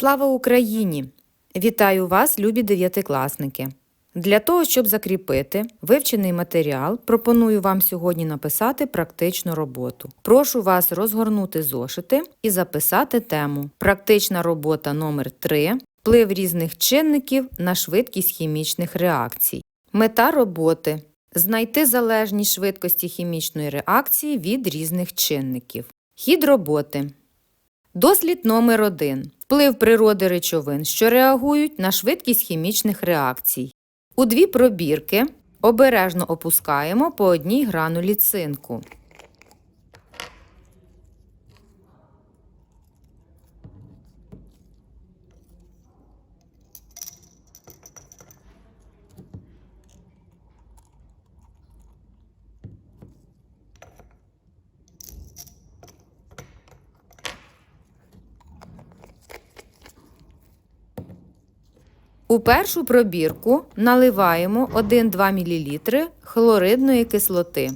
Слава Україні! Вітаю вас, любі дев'ятикласники! Для того, щоб закріпити вивчений матеріал, пропоную вам сьогодні написати практичну роботу. Прошу вас розгорнути зошити і записати тему. Практична робота номер 3 вплив різних чинників на швидкість хімічних реакцій. Мета роботи знайти залежність швидкості хімічної реакції від різних чинників. Хід роботи. Дослід номер 1 вплив природи речовин, що реагують на швидкість хімічних реакцій. У дві пробірки обережно опускаємо по одній гранулі цинку. У першу пробірку наливаємо 1-2 мл хлоридної кислоти.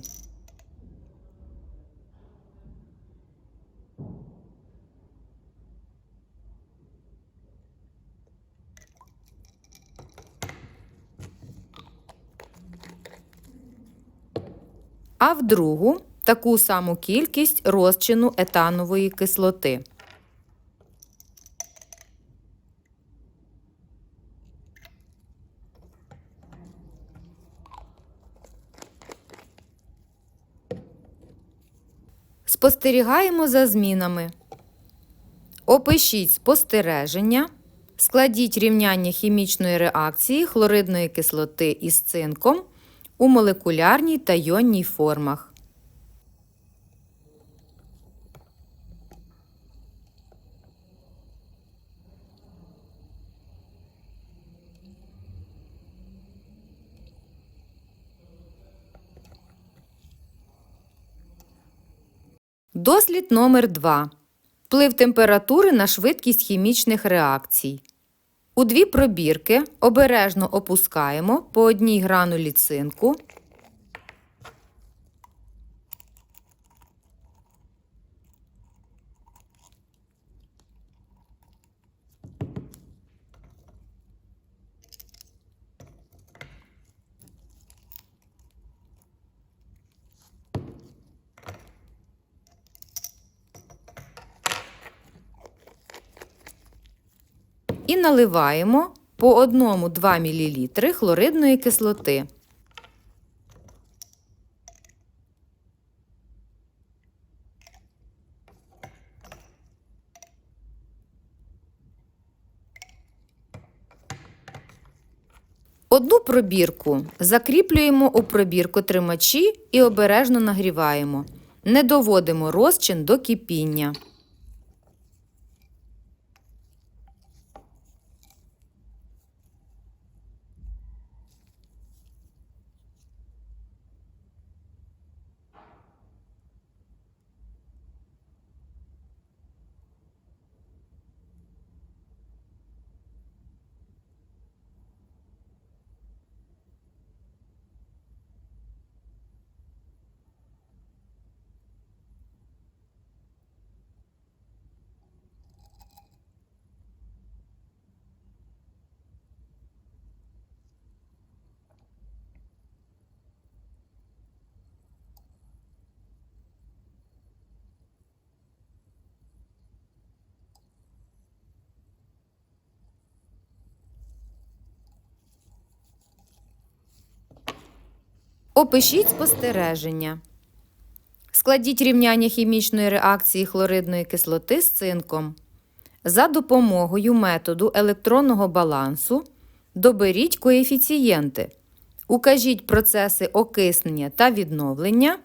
А в другу таку саму кількість розчину етанової кислоти. Спостерігаємо за змінами. Опишіть спостереження. Складіть рівняння хімічної реакції хлоридної кислоти із цинком у молекулярній та йонній формах. Дослід номер 2 Вплив температури на швидкість хімічних реакцій. У дві пробірки обережно опускаємо по одній гранулі цинку і наливаємо по одному 2 мл хлоридної кислоти. Одну пробірку закріплюємо у пробірку тримачі і обережно нагріваємо. Не доводимо розчин до кипіння. Опишіть спостереження. Складіть рівняння хімічної реакції хлоридної кислоти з цинком. За допомогою методу електронного балансу доберіть коефіцієнти. Укажіть процеси окиснення та відновлення.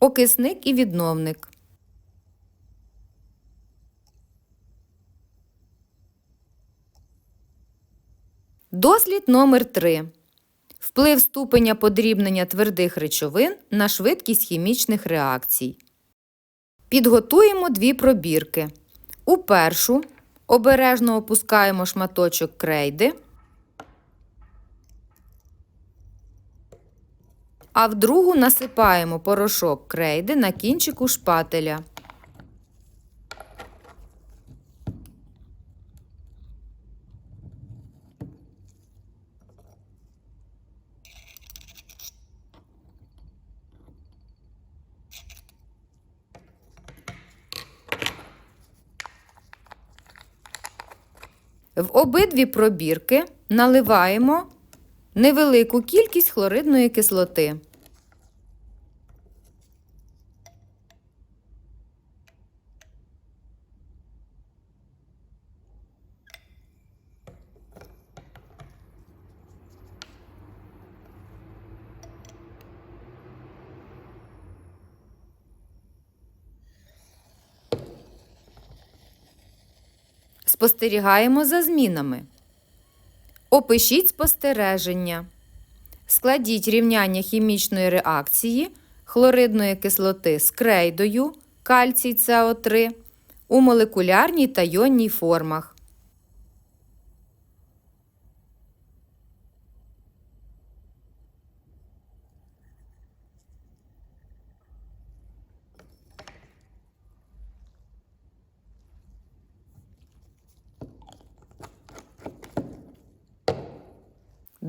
Окисник і відновник. Дослід номер 3 Вплив ступеня подрібнення твердих речовин на швидкість хімічних реакцій. Підготуємо дві пробірки. У першу обережно опускаємо шматочок крейди, а в другу насипаємо порошок крейди на кінчику шпателя. В обидві пробірки наливаємо невелику кількість хлоридної кислоти. Спостерігаємо за змінами. Опишіть спостереження. Складіть рівняння хімічної реакції хлоридної кислоти з крейдою кальцій СО3 у молекулярній та йонній формах.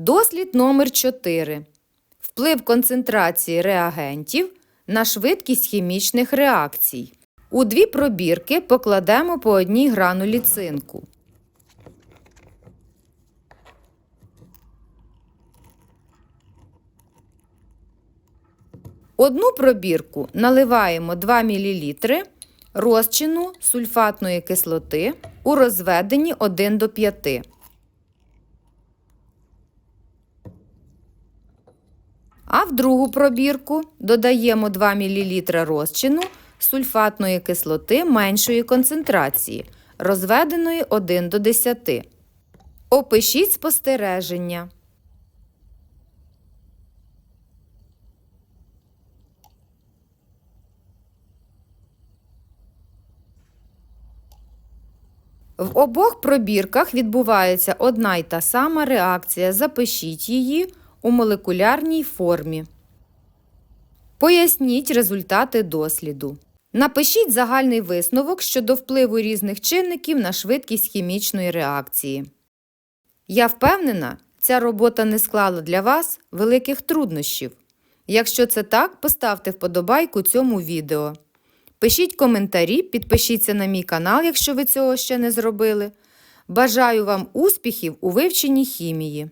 Дослід номер 4. Вплив концентрації реагентів на швидкість хімічних реакцій. У дві пробірки покладемо по одній гранулі цинку. Одну пробірку наливаємо 2 мл розчину сульфатної кислоти у розведенні 1 до 5. А в другу пробірку додаємо 2 мл розчину сульфатної кислоти меншої концентрації, розведеної 1 до 10. Опишіть спостереження. В обох пробірках відбувається одна й та сама реакція. Запишіть її у молекулярній формі. Поясніть результати досліду. Напишіть загальний висновок щодо впливу різних чинників на швидкість хімічної реакції. Я впевнена, ця робота не склала для вас великих труднощів. Якщо це так, поставте вподобайку цьому відео. Пишіть коментарі, підпишіться на мій канал, якщо ви цього ще не зробили. Бажаю вам успіхів у вивченні хімії!